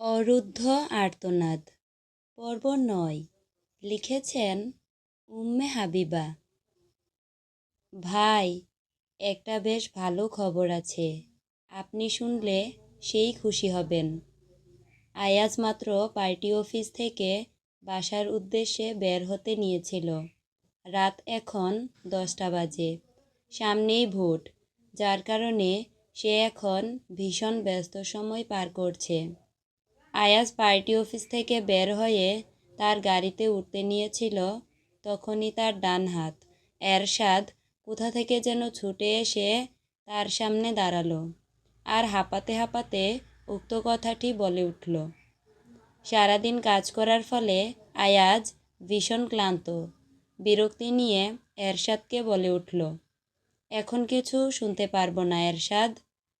অরুদ্ধ আর্তনাদ। পর্ব নয়। লিখেছেন উম্মে হাবিবা। ভাই, একটা বেশ ভালো খবর আছে। আপনি শুনলে সেই খুশি হবেন। আয়াজ মাত্র পার্টি অফিস থেকে বাসার উদ্দেশ্যে বের হতে নিয়েছিল। রাত এখন দশটা বাজে। সামনেই ভোট, যার কারণে সে এখন ভীষণ ব্যস্ত সময় পার করছে। আয়াজ পার্টি অফিস থেকে বের হয়ে তার গাড়িতে উঠতে নিয়েছিল, তখনই তার ডান হাত। এরশাদ কোথা থেকে যেন ছুটে এসে তার সামনে দাঁড়াল আর হাঁপাতে হাঁপাতে উক্ত কথাটি বলে উঠল। সারাদিন কাজ করার ফলে আয়াজ ভীষণ ক্লান্ত। বিরক্তি নিয়ে এরশাদকে বলে উঠল, এখন কিছু শুনতে পারব না এরশাদ,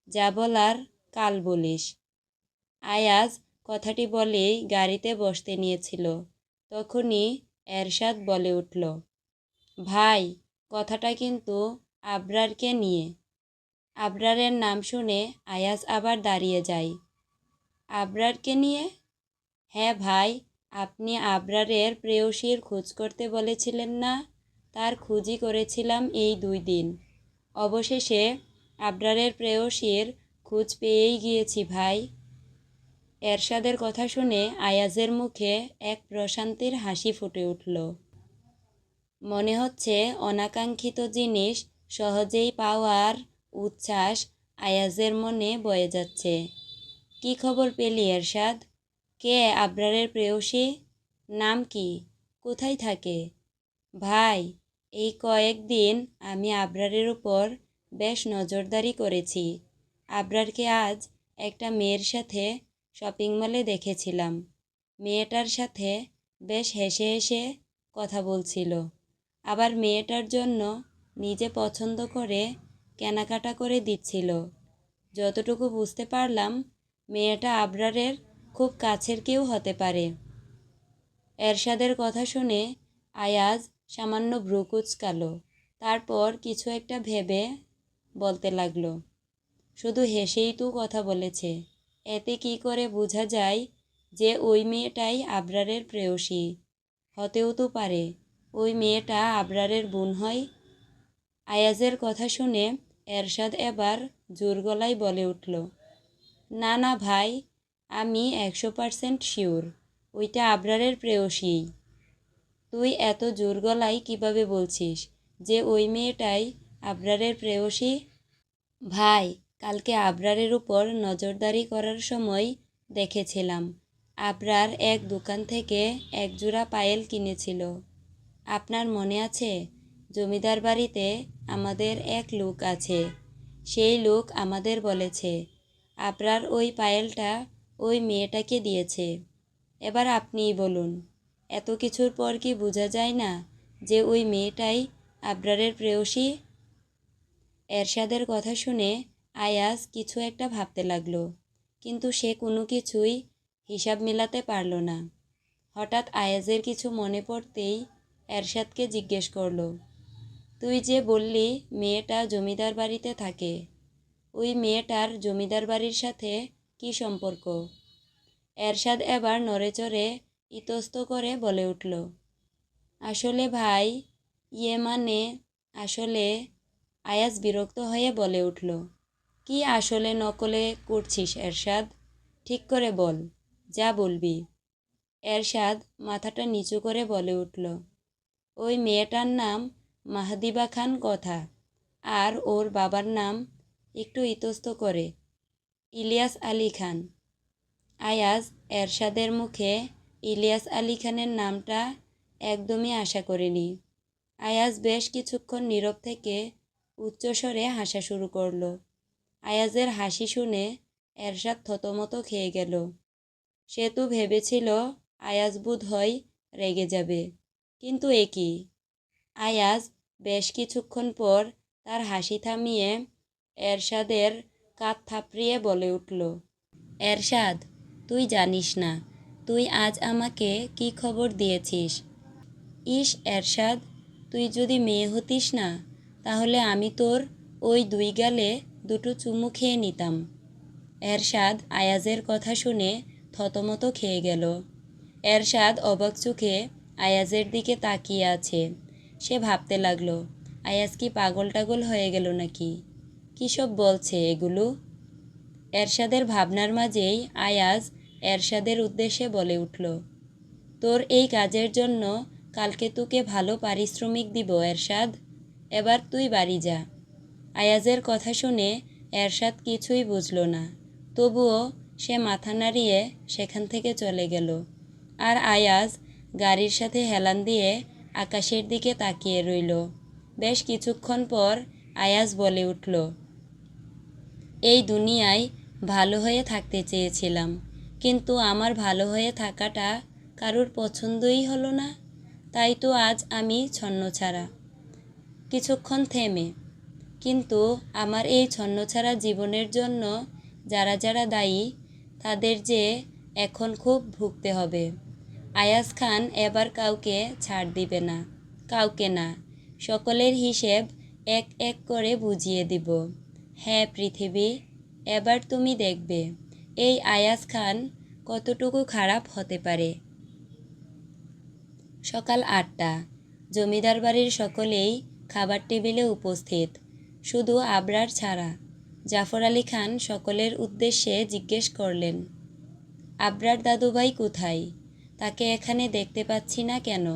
যা বলার কাল বলিস। আয়াজ কথাটি বলেই গাড়িতে বসতে নিয়েছিল। তখনই এরশাদ বলে উঠল, ভাই, কথাটা কিন্তু আবরারকে নিয়ে। আবরারের নাম শুনে আয়াজ আবার দাঁড়িয়ে যায়। আবরারকে নিয়ে? হ্যাঁ ভাই, আপনি আবরারের প্রেয়সীর খোঁজ করতে বলেছিলেন না? তার খুঁজি করেছিলাম এই দুই দিন। অবশেষে আবরারের প্রেয়সীর খোঁজ পেয়েই গিয়েছি ভাই। এরশাদের কথা শুনে আয়াজের মুখে এক প্রশান্তির হাসি ফুটে উঠল। মনে হচ্ছে অনাকাঙ্ক্ষিত জিনিস সহজেই পাওয়ার উচ্ছ্বাস আয়াজের মনে বয়ে যাচ্ছে। কি খবর পেলি এরশাদ? কে আবরারের প্রেয়সী? নাম কি? কোথায় থাকে? ভাই, এই কয়েকদিন আমি আবরারের উপর বেশ নজরদারি করেছি। আবরারকে আজ একটা মেয়ের সাথে শপিং মলে দেখেছিলাম। মেয়েটার সাথে বেশ হেসে হেসে কথা বলছিল। আবার মেয়েটার জন্য নিজে পছন্দ করে কেনাকাটা করে দিচ্ছিল। যতটুকু বুঝতে পারলাম, মেয়েটা আবরারের খুব কাছের কেউ হতে পারে। এরশাদের কথা শুনে আয়াজ সামান্য ভ্রু কুচকালো। তারপর কিছু একটা ভেবে বলতে লাগল, শুধু হেসেই তো কথা বলেছে। এতে কি করে বোঝা যায় যে ওই মেয়েটাই আবরারের প্রেয়সী? হতেও তো পারে। ওই মেয়েটা আবরারের বোন হয়? আয়াজের কথা শুনে এরশাদ এবার জোর গলায় বলে উঠল, না না ভাই, আমি একশো পারসেন্ট শিওর, ওইটা আবরারের প্রেয়সী। তুই এত জোর গলায় কীভাবে বলছিস যে ওই মেয়েটাই আবরারের প্রেয়সী? ভাই কালকে আবরারের উপর নজরদারি করার সময় দেখেছিলাম। আবরার এক দোকান থেকে এক জোড়া পায়েল কিনেছিল। আপনার মনে আছে? জমিদার বাড়িতে আমাদের এক লোক আছে। সেই লোক আমাদের বলেছে, আবরার ওই পায়েলটা ওই মেয়েটাকে দিয়েছে। এবার আপনিই বলুন, এত কিছুর পর কি বোঝা যায় না যে ওই মেয়েটাই আবরারের প্রেয়সী? এরশাদের কথা শুনে আয়াজ কিছু একটা ভাবতে লাগল, কিন্তু সে কোনো কিছুই হিসাব মেলাতে পারল না। হঠাৎ আয়াজের কিছু মনে পড়তেই এরশাদকে জিজ্ঞেস করল, তুই যে বললি মেয়েটা জমিদার বাড়িতে থাকে, ওই মেয়েটার জমিদার বাড়ির সাথে কি সম্পর্ক? এরশাদ এবার নড়েচড়ে ইতস্ত করে বলে উঠল, আসলে ভাই ইয়ে মানে আসলে আয়াজ বিরক্ত হয়ে বলে উঠল কি আসলে নকলে করছিস, এরশাদ? ঠিক করে বল, যা বলবি। এরশাদ মাথাটা নিচু করে বলে উঠল, ওই মেয়েটার নাম মাহদিবা খান কথা, আর ওর বাবার নাম একটু ইতস্ত করে, ইলিয়াস আলী খান। আয়াজ এরশাদের মুখে ইলিয়াস আলী খানের নামটা একদমই আশা করেনি। আয়াজ বেশ কিছুক্ষণ নীরব থেকে উচ্চস্বরে হাসা শুরু করল। আয়াজের হাসি শুনে এরশাদ থতমত খেয়ে গেল। সে তো ভেবেছিল আয়াজ বোধ হয় রেগে যাবে। কিন্তু এ কি? আয়াজ বেশ কিছুক্ষণ পর তার হাসি থামিয়ে এরশাদের কাত থাপড়িয়ে বলে উঠল, এরশাদ, তুই জানিস না, তুই আজ আমাকে কি খবর দিয়েছিস? ইস, এরশাদ, তুই যদি মেয়ে হতিস না, তাহলে আমি তোর ওই দুই গালে দুটো চুমু খেয়ে নিতাম। এরশাদ আয়াজের কথা শুনে থতমত খেয়ে গেল। এরশাদ অবাক চোখে আয়াজের দিকে তাকিয়ে আছে। সে ভাবতে লাগল, আয়াজ কি পাগল টাগল হয়ে গেল নাকি? কী সব বলছে এগুলো? এরশাদের ভাবনার মাঝেই আয়াজ এরশাদের উদ্দেশ্যে বলে উঠল, তোর এই কাজের জন্য কালকে তোকে ভালো পারিশ্রমিক দিব এরশাদ। এবার তুই বাড়ি যা। আয়াজের কথা শুনে এরশাদ কিছুই বুঝল না। তবুও সে মাথা নাড়িয়ে সেখান থেকে চলে গেল। আর আয়াজ গাড়ির সাথে হেলান দিয়ে আকাশের দিকে তাকিয়ে রইল। বেশ কিছুক্ষণ পর আয়াজ বলে উঠল, এই দুনিয়ায় ভালো হয়ে থাকতে চেয়েছিলাম, কিন্তু আমার ভালো হয়ে থাকাটা কারুর পছন্দই হলো না। তাই তো আজ আমি ছন্ন ছাড়া কিছুক্ষণ থেমে কিন্তু আমার এই ছন্নছাড়া জীবনের জন্য যারা যারা দায়ী, তাদের যে এখন খুব ভুগতে হবে। আয়াজ খান এবার কাউকে ছাড় দিবে না, কাউকে না। সকলের হিসেব এক এক করে বুঝিয়ে দিব। হ্যাঁ পৃথিবী, এবার তুমি দেখবে এই আয়াজ খান কতটুকু খারাপ হতে পারে। সকাল আটটা। জমিদার বাড়ির সকলেই খাবার টেবিলে উপস্থিত। শুধু আবরার ছাড়া। জাফর আলী খান সকলের উদ্দেশ্যে জিজ্ঞেস করলেন, আবরার দাদুভাই কোথায়? তাকে এখানে দেখতে পাচ্ছি না কেন?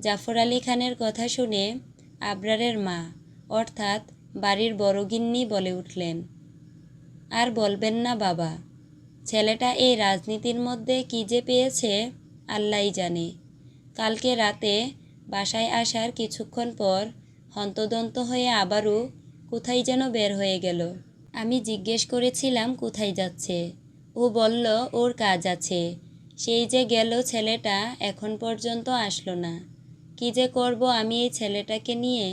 জাফর আলী খানের কথা শুনে আবরারের মা, অর্থাৎ বাড়ির বড়গিন্নি বলে উঠলেন, আর বলবেন না বাবা, ছেলেটা এই রাজনীতির মধ্যে কী যে পেয়েছে আল্লাহই জানে। কালকে রাতে বাসায় আসার কিছুক্ষণ পর হন্তদন্ত হয়ে আবারও কোথায় যেন বের হয়ে গেল। আমি জিজ্ঞেস করেছিলাম, কোথায় যাচ্ছে? ও বলল, ওর কাজ আছে। সেই যে গেল ছেলেটা, এখন পর্যন্ত আসলো না। কি যে করব আমি এই ছেলেটাকে নিয়ে?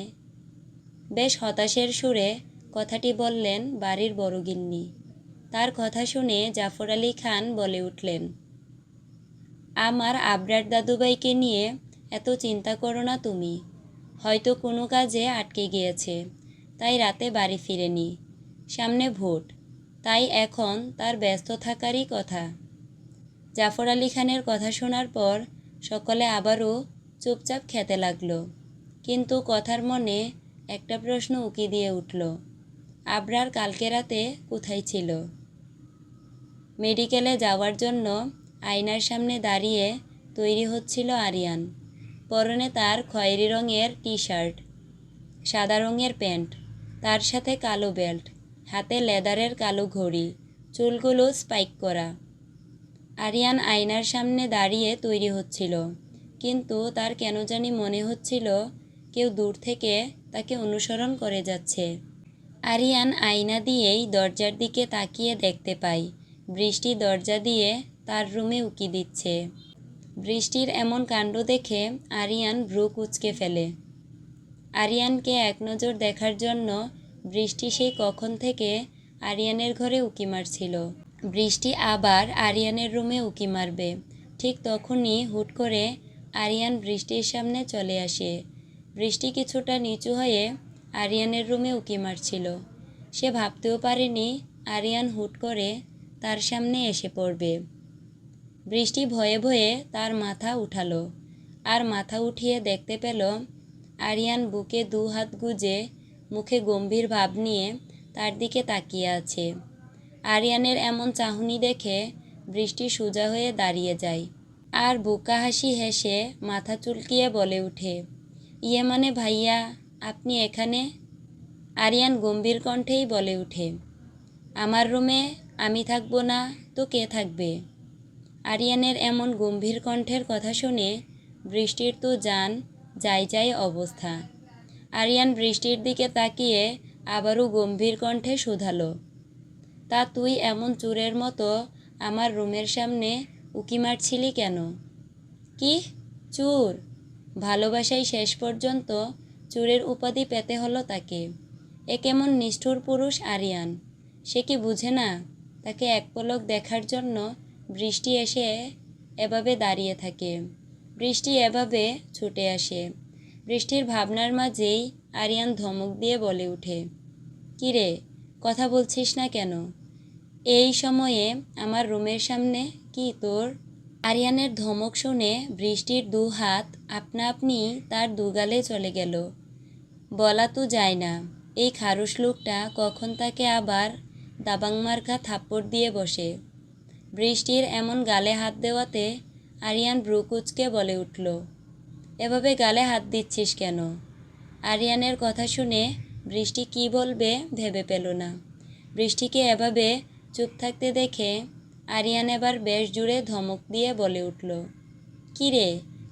বেশ হতাশের সুরে কথাটি বললেন বাড়ির বড়গিন্নি তার কথা শুনে জাফর আলী খান বলে উঠলেন, আমার আবরার দাদুভাইকে নিয়ে এত চিন্তা করো না তুমি। হয়তো কোনো কাজে আটকে গিয়েছে। তাই রাতে বাড়ি ফিরেনি। সামনে ভোট। তাই এখন তার ব্যস্ত থাকারই কথা। জাফর আলী খানের কথা শোনার পর সকলে আবারও চুপচাপ খেতে লাগল। কিন্তু কথার মনে একটা প্রশ্ন উকি দিয়ে উঠল, আবরার কালকে রাতে কোথায় ছিল? মেডিকেলে যাওয়ার জন্য আয়নার সামনে দাঁড়িয়ে তৈরি হচ্ছিল আরিয়ান। পরনে তার খয়েরি রঙের টি শার্ট সাদা রঙের প্যান্ট, তার সাথে কালো বেল্ট, হাতে লেদারের কালো ঘড়ি, চুলগুলো স্পাইক করা। আরিয়ান আয়নার সামনে দাঁড়িয়ে তৈরি হচ্ছিল, কিন্তু তার কেন জানি মনে হচ্ছিল কেউ দূর থেকে তাকে অনুসরণ করে যাচ্ছে। আরিয়ান আয়না দিয়েই দরজার দিকে তাকিয়ে দেখতে পাই বৃষ্টি দরজা দিয়ে তার রুমে উকি দিচ্ছে। বৃষ্টির এমন কাণ্ড দেখে আরিয়ান ভ্রু কুচকে ফেলে। আরিয়ানকে এক নজর দেখার জন্য বৃষ্টি সেই কখন থেকে আরিয়ানের ঘরে উকি মারছিল। বৃষ্টি আবার আরিয়ানের রুমে উকি মারবে। ঠিক তখনই হুট করে আরিয়ান বৃষ্টির সামনে চলে আসে। বৃষ্টি কিছুটা নিচু হয়ে আরিয়ানের রুমে উকি মারছিল। সে ভাবতেও পারেনি আরিয়ান হুট করে তার সামনে এসে পড়বে। বৃষ্টি ভয়ে ভয়ে তার মাথা উঠালো আর মাথা উঠিয়ে দেখতে পেল আরিয়ান বুকে দু হাত গুজে মুখে গম্ভীর ভাব নিয়ে তার দিকে তাকিয়ে আছে। আরিয়ানের এমন চাহনি দেখে বৃষ্টি সোজা হয়ে দাঁড়িয়ে যায় আর বোকা হাসি হেসে মাথা চুলকিয়ে বলে ওঠে ইয়ে মানে ভাইয়া, আপনি এখানে? আরিয়ান গম্ভীর কণ্ঠেই বলে উঠে আমার রুমে আমি থাকব না, তো কে থাকবে? আরিয়ানের এমন গম্ভীর কণ্ঠের কথা শুনে বৃষ্টির তো যান, যাই যাই অবস্থা। আরিয়ান বৃষ্টির দিকে তাকিয়ে আবারও গম্ভীর কণ্ঠে শুধালো, তা তুই এমন চুরের মতো আমার রুমের সামনে উকি মারছিলি কেন? কি? চুর? ভালোবাসাই শেষ পর্যন্ত চুরের উপাধি পেতে হলো তাকে। এ কেমন নিষ্ঠুর পুরুষ আরিয়ান? সে কি বুঝে না তাকে এক পলক দেখার জন্য বৃষ্টি এসে এভাবে দাঁড়িয়ে থাকে। বৃষ্টি এভাবে ছুটে আসে। বৃষ্টির ভাবনার মাঝেই আরিয়ান ধমক দিয়ে বলে ওঠে কিরে কথা বলছিস না কেন? এই সময়ে আমার রুমের সামনে কি তোর? আরিয়ানের ধমক শুনে বৃষ্টির দু হাত আপনা আপনি তার দুগালে চলে গেল। বলা তো যায় না, এই খারুস লোকটা কখন তাকে আবার দাবাং মার্কা থাপ্পড় দিয়ে বসে। বৃষ্টির এমন গালে হাত দেওয়াতে আরিয়ান ব্রুকুচকে বলে উঠল, এভাবে গালে হাত দিচ্ছিস কেন? আরিয়ানের কথা শুনে বৃষ্টি কি বলবে ভেবে পেল না। বৃষ্টিকে এভাবে চুপ থাকতে দেখে আরিয়ান এবার বেশ জুড়ে ধমক দিয়ে বলে উঠল, কী রে,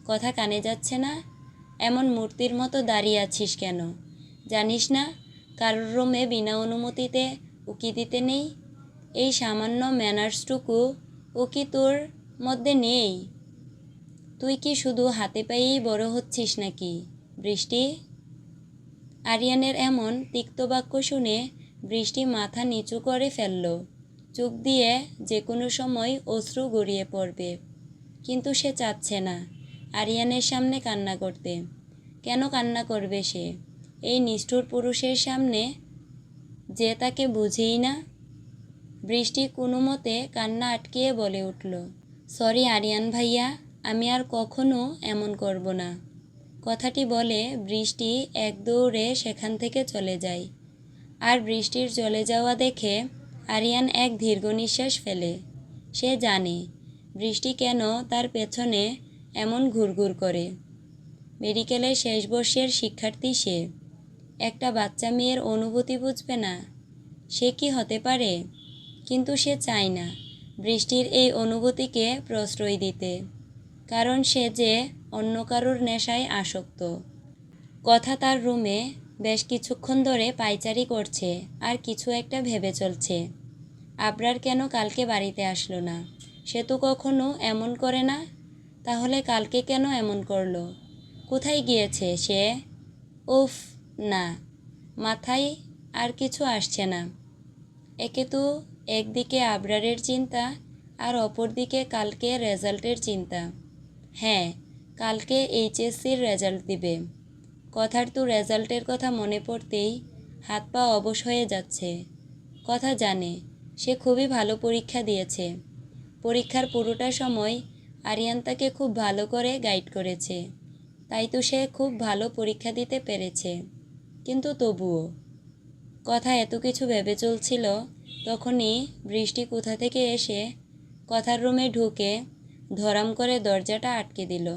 কথা কানে যাচ্ছে না? এমন মূর্তির মতো দাঁড়িয়ে আছিস কেন? জানিস না, কারোর রুমে বিনা অনুমতিতে উকি দিতে নেই? এই সামান্য ম্যানার্সটুকু উকি তোর মধ্যে নেই? তুই কি শুধু হাতে পায়েই বড় হচ্ছিস নাকি, বৃষ্টি? আরিয়ানের এমন তিক্ত বাক্য শুনে বৃষ্টি মাথা নিচু করে ফেলল। চোখ দিয়ে যে কোনো সময় অশ্রু গড়িয়ে পড়বে। কিন্তু সে চাচ্ছে না আরিয়ানের সামনে কান্না করতে। কেন কান্না করবে সে? এই নিষ্ঠুর পুরুষের সামনে যে তাকে বুঝেই না বৃষ্টি কোনো মতে কান্না আটকিয়ে বলে উঠল, সরি আরিয়ান ভাইয়া, আমি আর কখনো এমন করব না। কথাটি বলে বৃষ্টি এক দৌড়ে সেখান থেকে চলে যায়। আর বৃষ্টির চলে যাওয়া দেখে আরিয়ান এক দীর্ঘ নিঃশ্বাস ফেলে। সে জানে বৃষ্টি কেন তার পেছনে এমন ঘুরঘুর করে। মেডিকেলের শেষ বর্ষের শিক্ষার্থী সে। একটা বাচ্চা মেয়ের অনুভূতি বুঝবে না। সে কি হতে পারে? কিন্তু সে চায় না বৃষ্টির এই অনুভূতিকে প্রশ্রয় দিতে, কারণ সে যে অন্য কারোর নেশায় আসক্ত। কথা তার রুমে বেশ কিছুক্ষণ ধরে পাইচারি করছে আর কিছু একটা ভেবে চলছে। আবরার কেন কালকে বাড়িতে আসলো না? সে তো কখনো এমন করে না? তাহলে কালকে কেন এমন করল? কোথায় গিয়েছে সে? উফ, না, মাথায় আর কিছু আসছে না। একে তো একদিকে আবরারের চিন্তা আর অপরদিকে কালকে রেজাল্টের চিন্তা। হ্যাঁ কালকে এইচএসসির রেজাল্ট দিবে। কথার তো রেজাল্টের কথা মনে পড়তেই হাত পা অবশ হয়ে যাচ্ছে। কথা জানে, সে খুবই ভালো পরীক্ষা দিয়েছে। পরীক্ষার পুরোটা সময় আরিয়ান তাকে খুব ভালো করে গাইড করেছে। তাই তো সে খুব ভালো পরীক্ষা দিতে পেরেছে। কিন্তু তবুও, কথা এত কিছু ভেবে চলছিল তখনই বৃষ্টি কোথা থেকে এসে কথার রুমে ঢুকে ধরাম করে দরজাটা আটকে দিল।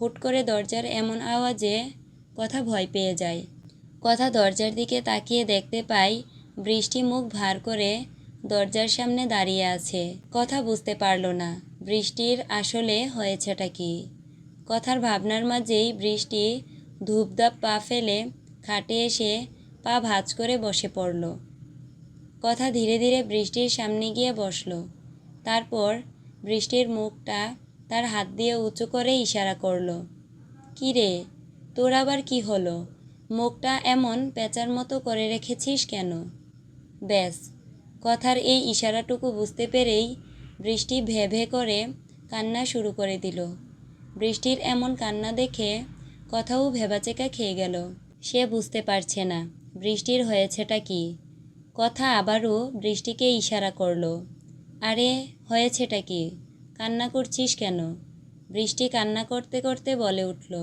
হুট করে দরজার এমন আওয়াজে কথা ভয় পেয়ে যায়। কথা দরজার দিকে তাকিয়ে দেখতে পাই বৃষ্টি মুখ ভার করে দরজার সামনে দাঁড়িয়ে আছে। কথা বুঝতে পারল না, বৃষ্টির আসলে হয়েছেটা কি? কথার ভাবনার মাঝেই বৃষ্টি ধূপধাপ পা ফেলে খাটে এসে পা ভাঁজ করে বসে পড়ল। কথা ধীরে ধীরে বৃষ্টির সামনে গিয়ে বসল। তারপর বৃষ্টির মুখটা তার হাত দিয়ে উঁচু করে ইশারা করল, কী রে, তোর আবার কি হলো? মুখটা এমন পেঁচার মতো করে রেখেছিস কেন? ব্যাস, কথার এই ইশারাটুকু বুঝতে পেরেই বৃষ্টি ভে ভে করে কান্না শুরু করে দিল। বৃষ্টির এমন কান্না দেখে কথাও ভেবাচেকা খেয়ে গেল। সে বুঝতে পারছে না, বৃষ্টির হয়েছেটা কি? কথা আবারও বৃষ্টিকে ইশারা করল। আরে, হয়েছেটা কি? কান্না করছিস কেন? বৃষ্টি কান্না করতে করতে বলে উঠল,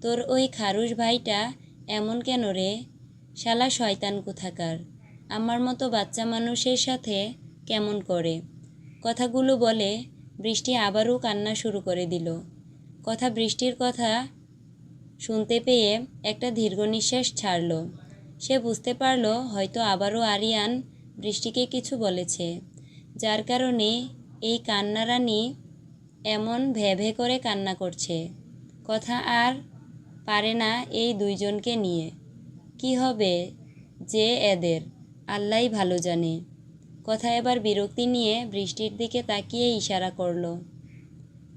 তোর ওই খারুস ভাইটা এমন কেন রে? শালা শয়তান কোথাকার? আমার মতো বাচ্চা মানুষের সাথে কেমন করে? কথাগুলো বলে বৃষ্টি আবারও কান্না শুরু করে দিল। কথা বৃষ্টির কথা শুনতে পেয়ে একটা দীর্ঘ নিঃশ্বাস ছাড়ল। সে বুঝতে পারল হয়তো আবারও আরিয়ান বৃষ্টিকে কিছু বলেছে। যার কারণে এই কান্নারানি এমন ভে ভে করে কান্না করছে। কথা আর পারে না এই দুইজনকে নিয়ে। কি হবে যে এদের আল্লাহ ভালো জানে। কথা এবার বিরক্তি নিয়ে বৃষ্টির দিকে তাকিয়ে ইশারা করল।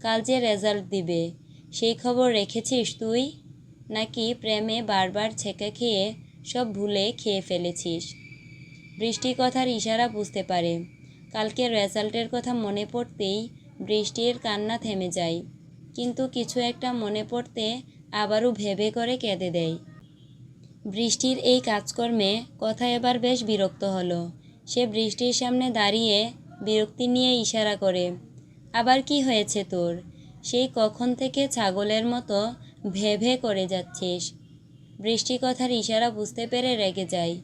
কাল যে রেজাল্ট দিবে, সেই খবর রেখেছিস তুই? নাকি প্রেমে বারবার ছেঁকা খেয়ে সব ভুলে খেয়ে ফেলেছিস। বৃষ্টি কথার ইশারা বুঝতে পারে। কালকে রেজাল্টের কথা মনে পড়তেই বৃষ্টির কান্না থেমে যায়। কিন্তু কিছু একটা মনে পড়তে আবারও ভেবে করে কেঁদে দেয়। বৃষ্টির এই কাজকর্মে কথা এবার বেশ বিরক্ত হলো। সে বৃষ্টির সামনে দাঁড়িয়ে বিরক্তি নিয়ে ইশারা করে, আবার কি হয়েছে তোর? সেই কখন থেকে ছাগলের মতো ভে ভে করে যাচ্ছিস। বৃষ্টি কথার ইশারা বুঝতে পেরে রেগে যায়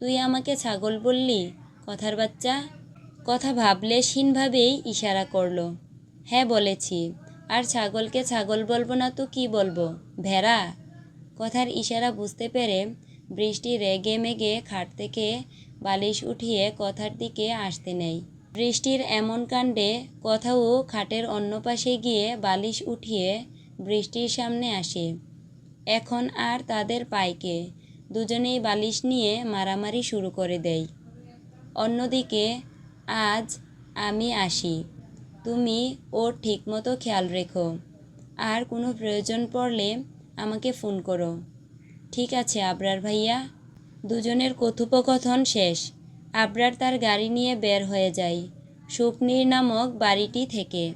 তুই আমাকে ছাগল বললি? কথার বাচ্চা কথা ভাবলেশহীনভাবেই ইশারা করল। হ্যাঁ বলেছি। আর ছাগলকে ছাগল বলব না তো কি বলব? ভেড়া? কথার ইশারা বুঝতে পেরে বৃষ্টি রেগে মেগে খাট থেকে বালিশ উঠিয়ে কথার দিকে আসতে নেই। বৃষ্টির এমন কাণ্ডে কথাও খাটের অন্য পাশে গিয়ে বালিশ উঠিয়ে বৃষ্টির সামনে আসে। এখন আর তাদের পাইকে। দুজনেই বালিশ নিয়ে মারামারি শুরু করে দেয় অন্যদিকে, আজ আমি আসি। তুমি ওর ঠিকমতো খেয়াল রেখো। আর কোনো প্রয়োজন পড়লে আমাকে ফোন করো। ঠিক আছে, আবরার ভাইয়া। দুজনের কথোপকথন শেষ। আবরার তার গাড়ি নিয়ে বের হয়ে যায়। স্বপ্নির নামক বাড়িটি থেকে।